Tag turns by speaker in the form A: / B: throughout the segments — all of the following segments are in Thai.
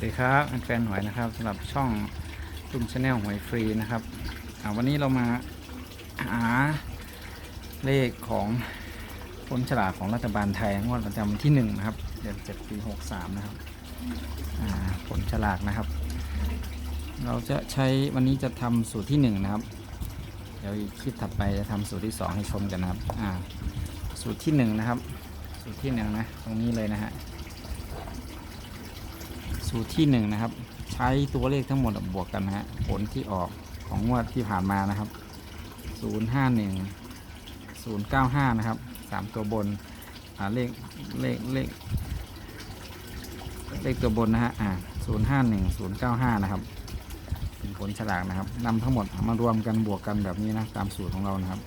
A: สวัสดีครับแฟนหวยนะครับสำหรับช่องตุ้มชาแนลหวยฟรีนะครับวันนี้เรามาหาเลขของผลฉลากของรัฐบาลไทยงวดประจำวันที่1นะครับเดือน7ปี63นะครับผลฉลากนะครับ เราจะใช้วันนี้จะทำสูตรที่1นะครับ เดี๋ยวอีกคลิปถัดไปจะทำสูตรที่2ให้ชมกันนะครับสูตรที่1นะครับ สูตรที่1นะตรงนี้เลยนะฮะ สูตรที่หนึ่งนะครับ ใช้ตัวเลขทั้งหมดบวกกันนะฮะผลที่ออกของงวดที่ผ่านมานะครับ 051 095 นะครับสามตัวบนเลขเลขเลขเลขตัวบนนะฮะอ่า051 095 นะครับเป็นผลฉลากนะครับนำทั้งหมดมารวมกันบวกกันแบบนี้นะตามสูตรของเรานะครับ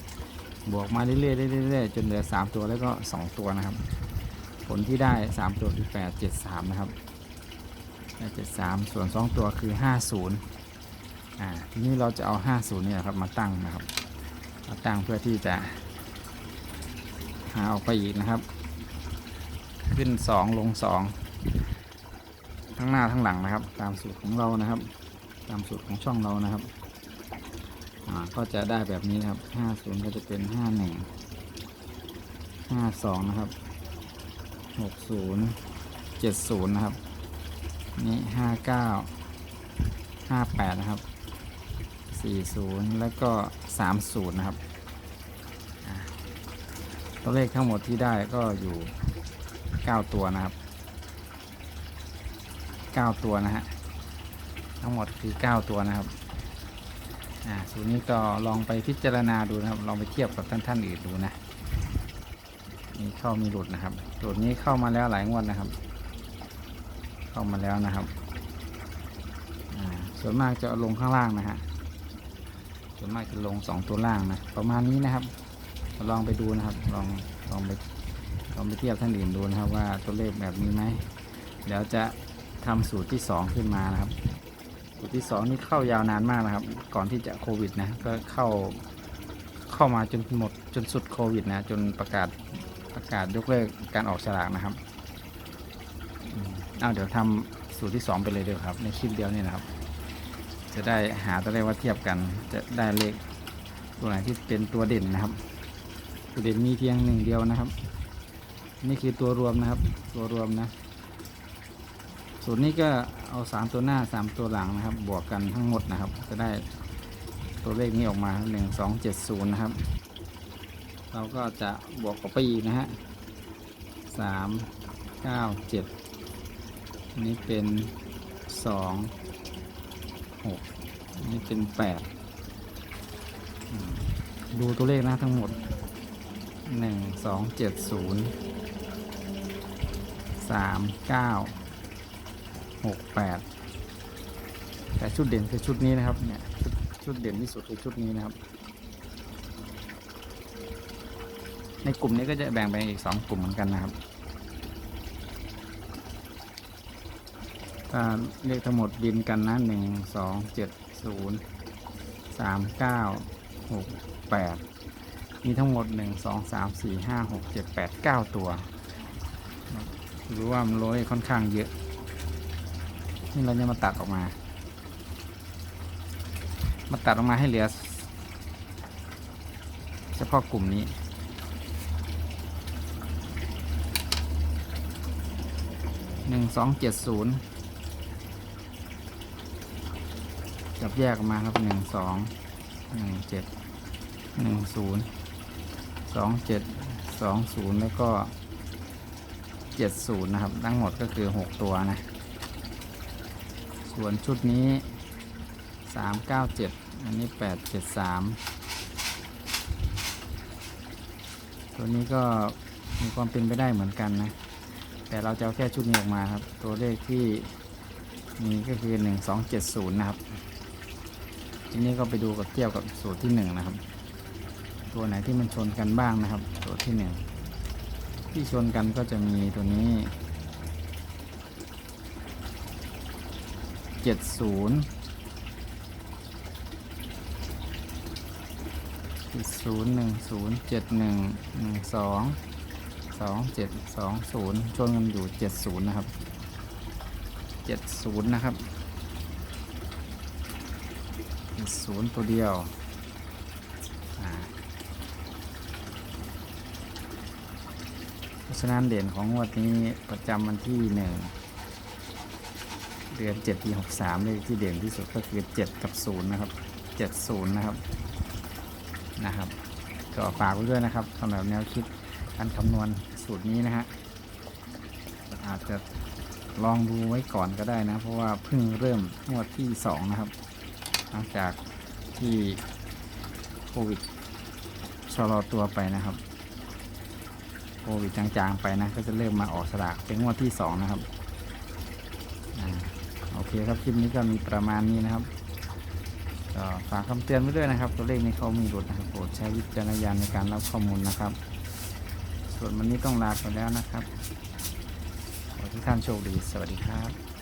A: บวกมาเรื่อยๆเรื่อยๆจนเหลือ 3 ตัวแล้วก็ 2 ตัวนะครับ ผลที่ได้ 3 ตัวคือ8 7 3 นะครับ เจ็ดสามส่วนสองตัวคือห้าศูนย์อ่าทีนี้เราจะเอาห้าศูนย์เนี่ยครับมาตั้งนะครับมาตั้งเพื่อที่จะหาออกไปอีกนะครับ ขึ้นสองลงสองทั้งหน้าทั้งหลังนะครับ ตามสูตรของเรานะครับ ตามสูตรของช่องเรานะครับอ่าก็จะได้แบบนี้นะครับห้าศูนย์ก็จะเป็นห้าหนึ่งห้าสองนะครับหกศูนย์เจ็ดศูนย์นะครับ นี่ห้าเก้าห้าแปดนะครับสี่ศูนย์แล้วก็สามศูนย์นะครับตัวเลขทั้งหมดที่ได้ก็อยู่เก้าตัวนะครับเก้าตัวนะฮะทั้งหมดคือเก้าตัวนะครับอ่าสูตรนี้ก็ลองไปพิจารณาดูนะครับ ลองไปเทียบกับท่านท่านๆอื่นดูนะมีเข้ามีหลุดนะครับสูตรนี้เข้ามาแล้วหลายงวดนะครับ เข้ามาแล้วนะครับส่วนมากจะลงข้างล่างนะฮะส่วนมากจะลงสองตัวล่างนะประมาณนี้นะครับ ลองไปดูนะครับ ลองลองไปลองไปเทียบท่านอื่นดูนะครับว่าตัวเลขแบบนี้ไหมเดี๋ยวจะทำสูตรที่สองขึ้นมานะครับ สูตรที่สองนี่เข้ายาวนานมากนะครับ ก่อนที่จะโควิดนะก็เข้าเข้ามาจนหมดจนสุดโควิดนะจนประกาศประกาศยกเลิกการออกฉลากนะครับ เอาเดี๋ยวทำสูตรที่ 2 ไปเลยเดียวครับ ในคลิปเดียวนี่นะครับ จะได้หาตัวเลขว่าเทียบกัน จะได้เลขตัวไหนที่เป็นตัวเด่นนะครับ ตัวเด่นมีเพียงหนึ่งเดียวนะครับ นี่คือตัวรวมนะครับ ตัวรวมนะ สูตรนี้ก็เอา 3 ตัวหน้า 3 ตัวหลังนะครับ บวกกันทั้งหมดนะครับ จะได้ตัวเลขนี้ออกมา 1 2 7 0 นะครับ เราก็จะบวกออกไปอีกนะฮะ3 9 7 อันนี้เป็นสองหกอันนี้เป็นแปดดูตัวเลขนะทั้งหมดหนึ่งสองเจ็ดศูนย์สามเก้าหกแปดแต่ชุดเด่นคือชุดนี้นะครับเนี่ยชชุดเด่นที่สุดคือชุดนี้นะครับ ในกลุ่มนี้ก็จะแบ่งไปอีกสองกลุ่มเหมือนกันนะครับ ถ้า เลขทั้งหมดบินกันนะหนึ่งสองเจ็ดศูนย์สามเก้าหกแปดมีทั้งหมดหนึ่งสองสามสี่ห้าหกเจ็ดแปดเก้าตัวรู้ว่ามันโรยค่อนข้างเยอะ นี่เราจะมาตัดออกมา มาตัดออกมาให้เหลือ เฉพาะกลุ่มนี้หนึ่งสองเจ็ดศูนย์ จับแยกออกมาครับหนึ่งสองหนึ่งเจ็ดหนึ่งศูนย์สองเจ็ดสองศูนย์แล้วก็เจ็ดศูนย์นะครับ ทั้งหมดก็คือหกตัวนะ ส่วนชุดนี้สามเก้าเจ็ดอันนี้แปดเจ็ดสามตัวนี้ก็มีความเป็นไปได้เหมือนกันนะ แต่เราจะเอาแค่ชุดนี้ออกมาครับ ตัวเลขที่มีก็คือหนึ่งสองเจ็ดศูนย์นะครับ ทีนี้ก็ไปดูกับเทียบกับสูตรที่หนึ่งนะครับ ตัวไหนที่มันชนกันบ้างนะครับ ตัวที่หนึ่งที่ชนกันก็จะมีตัวนี้เจ็ดศูนย์เจ็ดศูนย์หนึ่งศูนย์เจ็ดหนึ่งหนึ่งสองสองเจ็ดสองศูนย์ชนกันอยู่เจ็ดศูนย์นะครับเจ็ดศูนย์นะครับ ศูนย์ตัวเดียวเพราะฉะนั้นเด่นของวดนี้ประจำวันที่หนึ่งเดือนเจ็ดปีหกสามเลขที่เด่นที่สุดก็คือเจ็ดกับศูนย์นะครับเจ็ดศูนย์นะครับนะครับ ก็ฝากไว้ด้วยนะครับสำหรับแนวคิดการคำนวณสูตรนี้นะฮะอาจจะลองดูไว้ก่อนก็ได้นะ เพราะว่าเพิ่งเริ่มงวดที่2นะครับ หลังจากที่โควิดชะลอตัวไปนะครับ โควิดจางๆไปนะ ก็จะเริ่มมาออกสลากเป็นงวดที่2นะครับอโอเคครับคลิปนี้ก็มีประมาณนี้นะครับก็ฝากคำเตือนไว้ด้วยนะครับ ตัวเลขในเขามีหลุดนะครับโปรดใช้วิจารณญาณในการรับข้อมูลนะครับ ส่วนวันนี้ต้องลาไปแล้วนะครับขอทุกท่านโชคดี สวัสดีครับ